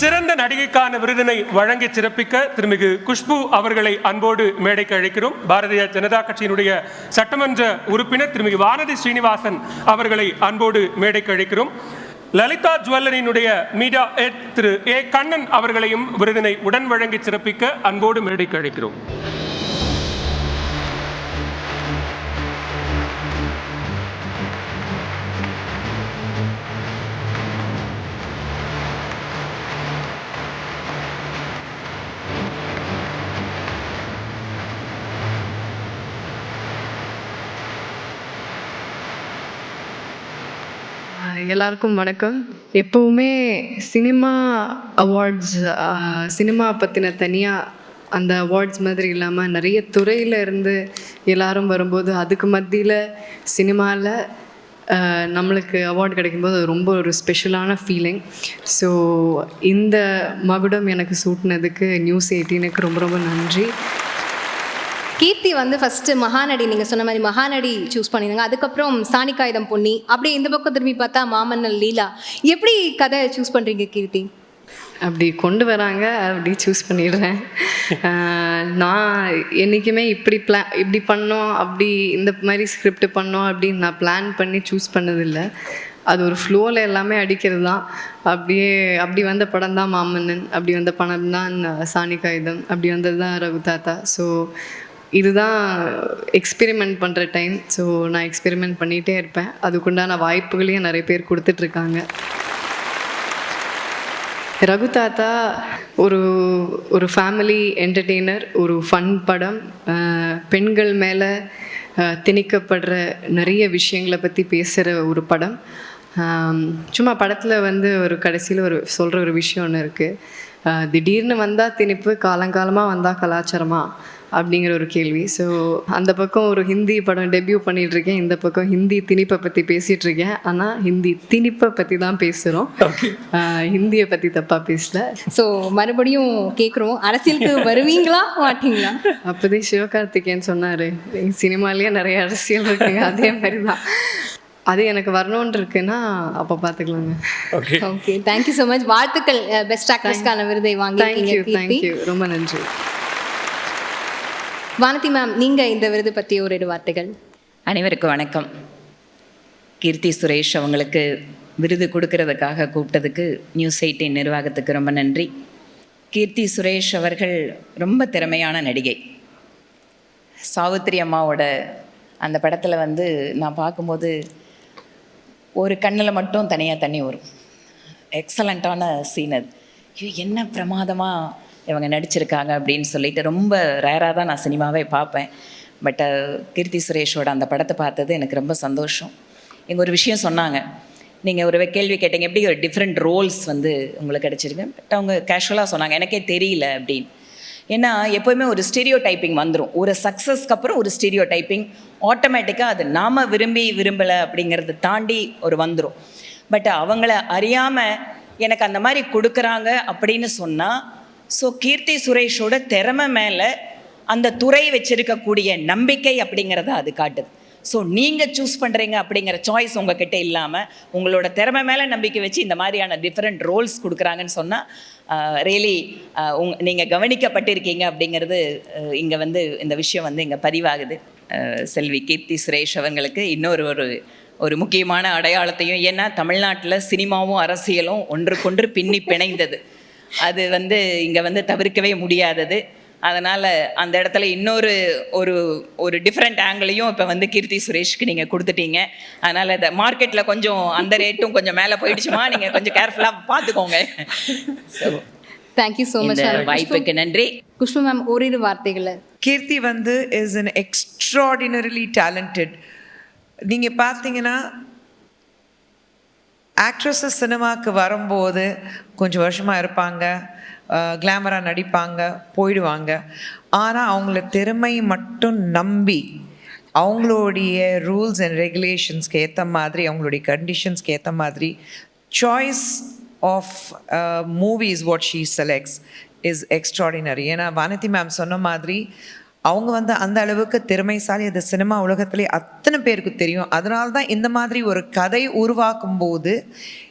சிறந்த நடிகைக்கான விருதினை வழங்கி சிறப்பிக்க திருமிகு குஷ்பு அவர்களை அன்போடு மேடைக்கு அழைக்கிறோம். பாரதிய ஜனதா கட்சியினுடைய சட்டமன்ற உறுப்பினர் திருமிகு வானதி ஸ்ரீனிவாசன் அவர்களை அன்போடு மேடைக்கு அழைக்கிறோம். லலிதா ஜுவல்லரியினுடைய மீடியா திரு ஏ கண்ணன் அவர்களையும் விருதினை உடன் வழங்கி சிறப்பிக்க அன்போடு மேடைக்கு அழைக்கிறோம். எல்லாருக்கும் வணக்கம். எப்போவுமே சினிமா அவார்ட்ஸ் சினிமா பற்றின தனியாக அந்த அவார்ட்ஸ் மாதிரி இல்லாமல் நிறைய துறையில் இருந்து எல்லாரும் வரும்போது அதுக்கு மத்தியில் சினிமாவில் நம்மளுக்கு அவார்டு கிடைக்கும்போது அது ரொம்ப ஒரு ஸ்பெஷலான ஃபீலிங் ஸோ இந்த மகுடம் எனக்கு சூட்டினதுக்கு நியூஸ் எயிட்டீனுக்கு ரொம்ப ரொம்ப நன்றி. கீர்த்தி வந்து ஃபர்ஸ்ட் மகாநடி நீங்க சொன்ன மாதிரி மகாநடி சூஸ் பண்ணிருந்தாங்க. அதுக்கப்புறம் சாணிக்காயுதம் பொன்னி அப்படியே இந்த பக்கம் திரும்பி பார்த்தா மாமன்னல் லீலா. எப்படி கதை சூஸ் பண்றீங்க கீர்த்தி? அப்படி கொண்டு வராங்க அப்படி சூஸ் பண்ணிடுறேன். நான் என்றைக்குமே இப்படி பிளான் இப்படி பண்ணோம் அப்படி இந்த மாதிரி ஸ்கிரிப்ட் பண்ணோம் அப்படின்னு நான் பிளான் பண்ணி சூஸ் பண்ணதில்லை. அது ஒரு ஃப்ளோவில் எல்லாமே அடிக்கிறது தான். அப்படியே அப்படி வந்த படம் தான் மாமன்னன் அப்படி வந்த படம் தான் சாணி காகிதம் அப்படி வந்தது தான் ரகு தாத்தா. ஸோ இதுதான் எக்ஸ்பெரிமெண்ட் பண்ணுற டைம் ஸோ நான் எக்ஸ்பெரிமெண்ட் பண்ணிகிட்டே இருப்பேன். அதுக்குண்டான வாய்ப்புகளையும் நிறைய பேர் கொடுத்துட்ருக்காங்க. ரகு தாத்தா ஒரு ஒரு ஃபேமிலி என்டர்டெய்னர் ஒரு ஃபன் படம். பெண்கள் மேலே திணிக்கப்படுற நிறைய விஷயங்களை பற்றி பேசுகிற ஒரு படம். சும்மா படத்தில் வந்து ஒரு கடைசியில் ஒரு சொல்கிற ஒரு விஷயம் ஒன்று இருக்குது திடீர்னு வந்தால் திணிப்பு காலங்காலமாக வந்தால் கலாச்சாரமாக அப்படிங்கிற ஒரு கேள்வி. ஸோ அந்த பக்கம் ஒரு ஹிந்தி படம் டெபியூ பண்ணிட்டு இருக்கேன் இந்த பக்கம் ஹிந்தி திணிப்பை பற்றி இருக்கேன் ஆனால் ஹிந்தி திணிப்பை பற்றி தான் பேசுகிறோம் ஹிந்தியை பற்றி தப்பாக பேசல. ஸோ மறுபடியும் கேட்குறோம் அரசியலுக்கு வருவீங்களா மாட்டீங்களா? அப்போதே சிவகார்த்திகேயன் சொன்னார். சினிமாலேயே நிறைய அரசியல் இருக்குங்க. அதே மாதிரி தான் அது எனக்கு வரணும்னு இருக்குன்னா அப்போ பார்த்துக்கலாங்க okay okay thank you so much வாழ்த்துக்கள். பெஸ்ட் ஆக்ட்ரஸ்க்கான விருதை வாங்கியிருக்கீங்க தேங்க்யூ தேங்க்யூ ரொம்ப நன்றி. வானதி மேம் நீங்க இந்த விருது பத்தி ஒரு இரு வார்த்தைகள். அனைவருக்கும் வணக்கம். கீர்த்தி சுரேஷ் அவங்களுக்கு விருது கொடுக்கறதுக்காக கூப்பிட்டதுக்கு நியூஸ் எயிட்டின் நிர்வாகத்துக்கு ரொம்ப நன்றி. கீர்த்தி சுரேஷ் அவர்கள் ரொம்ப திறமையான நடிகை. சாவித்திரி அம்மாவோட அந்த படத்தில் வந்து நான் பார்க்கும்போது ஒரு கண்ணில் மட்டும் தனியாக தண்ணி வரும். எக்ஸலண்ட்டான சீன் அது. ஐயோ என்ன பிரமாதமாக இவங்க நடிச்சிருக்காங்க அப்படின்னு சொல்லிட்டு ரொம்ப ரேராக தான் நான் சினிமாவே பார்ப்பேன். பட் கீர்த்தி சுரேஷோட அந்த படத்தை பார்த்தது எனக்கு ரொம்ப சந்தோஷம். இங்கே ஒரு விஷயம் சொன்னாங்க. நீங்கள் ஒரு கேள்வி கேட்டீங்க எப்படி ஒரு டிஃப்ரெண்ட் ரோல்ஸ் வந்து உங்களுக்கு கிடச்சிருக்கு? பட் அவங்க கேஷுவலாக சொன்னாங்க எனக்கே தெரியல அப்படின்னு. ஏன்னா எப்போவுமே ஒரு ஸ்டீரியோ டைப்பிங் வந்துடும் ஒரு சக்ஸஸ்க்கு அப்புறம் ஒரு ஸ்டீரியோ டைப்பிங் ஆட்டோமேட்டிக்காக அது நாம் விரும்பி விரும்பலை அப்படிங்கிறத தாண்டி ஒரு வந்துடும் பட் அவங்கள அறியாமல் எனக்கு அந்த மாதிரி கொடுக்குறாங்க அப்படின்னு சொன்னால் ஸோ கீர்த்தி சுரேஷோட திறமை மேலே அந்த துறை வச்சிருக்கக்கூடிய நம்பிக்கை அப்படிங்கிறத அது காட்டுது. ஸோ நீங்கள் சூஸ் பண்ணுறீங்க அப்படிங்கிற சாய்ஸ் உங்ககிட்ட இல்லாமல் உங்களோட திறமை மேலே நம்பிக்கை வச்சு இந்த மாதிரியான டிஃப்ரெண்ட் ரோல்ஸ் கொடுக்குறாங்கன்னு சொன்னால் ரியலி உங் நீங்கள் கவனிக்கப்பட்டிருக்கீங்க அப்படிங்கிறது இங்கே வந்து இந்த விஷயம் வந்து இங்கே பதிவாகுது. செல்வி கீர்த்தி சுரேஷ் அவங்களுக்கு இன்னொரு ஒரு ஒரு முக்கியமான அடையாளத்தையும் ஏன்னா தமிழ்நாட்டில் சினிமாவும் அரசியலும் ஒன்றுக்கொன்று பின்னி பிணைந்தது. அது வந்து இங்கே வந்து தவிர்க்கவே முடியாதது. அதனால் அந்த இடத்துல இன்னொரு ஒரு ஒரு டிஃப்ரெண்ட் ஆங்கிளையும் இப்போ வந்து கீர்த்தி சுரேஷ்க்கு நீங்கள் கொடுத்துட்டீங்க. அதனால் இந்த மார்க்கெட்டில் கொஞ்சம் அந்த ரேட்டும் கொஞ்சம் மேலே போயிடுச்சுமா? நீங்கள் கொஞ்சம் கேர்ஃபுல்லாக பார்த்துக்கோங்க ஸோ தேங்க்யூ ஸோ மச் வாய்ப்புக்கு நன்றி. குஷ்பு மேம் ஓரிரு வார்த்தைகளை. கீர்த்தி வந்து இஸ் an எக்ஸ்ட்ராடினரிலி டேலண்டட் நீங்கள் பார்த்தீங்கன்னா ஆக்ட்ரஸஸ் சினிமாவுக்கு வரும்போது கொஞ்சம் வருஷமாக இருப்பாங்க. கிளாமராக நடிப்பாங்க போயிடுவாங்க. ஆனால் அவங்கள திறமை மட்டும் நம்பி அவங்களுடைய ரூல்ஸ் அண்ட் ரெகுலேஷன்ஸ்க்கு ஏற்ற மாதிரி அவங்களுடைய கண்டிஷன்ஸ்க்கு ஏற்ற மாதிரி choice of movies what she selects is extraordinary ஏன்னா வானதி மேம் சொன்ன மாதிரி அவங்க வந்து அந்த அளவுக்கு திறமைசாலி. அது சினிமா உலகத்திலே அத்தனை பேருக்கு தெரியும். அதனால தான் இந்த மாதிரி ஒரு கதை உருவாக்கும் போது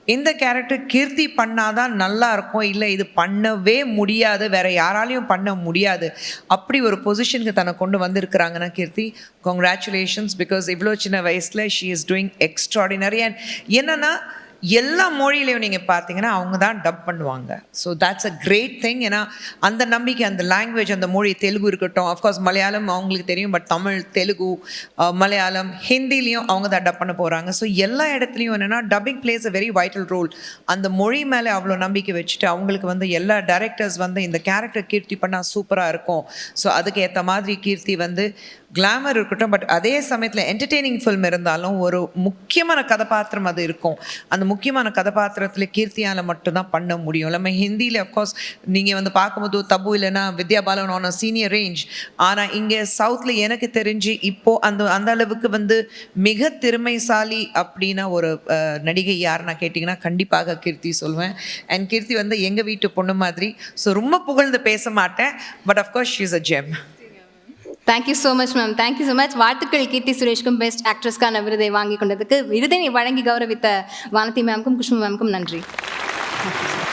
இந்த கேரக்டர் கீர்த்தி பண்ணாதான் நல்லா இருக்கும். இல்லை இது பண்ணவே முடியாது. வேற யாராலையும் பண்ண முடியாது. அப்படி ஒரு பொசிஷனுக்கு தன்னை கொண்டு வந்திருக்கிறாங்கன்னா கீர்த்தி கங்க்ராச்சுலேஷன்ஸ் பிகாஸ் இவ்வளோ சின்ன வயசில் she is doing extraordinary and என்னன்னா எல்லா மொழியிலையும் நீங்கள் பார்த்தீங்கன்னா அவங்க தான் டப் பண்ணுவாங்க. So that's a great thing ஏன்னா அந்த நம்பிக்கை அந்த லாங்குவேஜ் அந்த மொழி தெலுங்கு இருக்கட்டும். அஃப்கோர்ஸ் மலையாளம் அவங்களுக்கு தெரியும் பட் தமிழ் தெலுங்கு மலையாளம் ஹிந்திலையும் அவங்க தான் டப் பண்ண போகிறாங்க ஸோ எல்லா இடத்துலையும் என்னென்னா dubbing plays a very vital role அந்த மொழி மேலே அவ்வளோ நம்பிக்கை வச்சுட்டு அவங்களுக்கு வந்து எல்லா டேரக்டர்ஸ் வந்து இந்த கேரக்டர் கீர்த்தி பண்ணால் சூப்பராக இருக்கும். ஸோ அதுக்கு ஏற்ற மாதிரி கீர்த்தி வந்து கிளாமர் இருக்கட்டும் பட் அதே சமயத்தில் என்டர்டெய்னிங் ஃபில்ம் இருந்தாலும் ஒரு முக்கியமான கதாபாத்திரம் அது இருக்கும். அந்த முக்கியமான கதாபாத்திரத்தில் கீர்த்தியால் மட்டும்தான் பண்ண முடியும். நம்ம ஹிந்தியில் அஃப்கோர்ஸ் நீங்கள் வந்து பார்க்கும்போது தப்பு இல்லைன்னா வித்யா பாலன் ஆன சீனியர் ரேஞ்ச் ஆனால் இங்கே சவுத்தில் எனக்கு தெரிஞ்சு இப்போது அந்த அந்த அளவுக்கு வந்து மிக திறமைசாலி அப்படின்னா ஒரு நடிகை யாருன்னா கேட்டிங்கன்னா கண்டிப்பாக கீர்த்தி சொல்லுவேன். அண்ட் கீர்த்தி வந்து எங்கள் வீட்டு பொண்ணு மாதிரி ஸோ ரொம்ப புகழ்ந்து பேச மாட்டேன். But of course she's a gem thank you so much ma'am thank you so much வாழ்த்துக்கள் கீர்த்தி சுரேஷ்க்கும் பெஸ்ட் ஆக்ட்ரஸ்க்கான விருதை வாங்கி கொண்டதுக்கு. விருதை வழங்கி கௌரவித்த வானதி மேம்க்கும் குஷ்மு மேம்க்கும் நன்றி.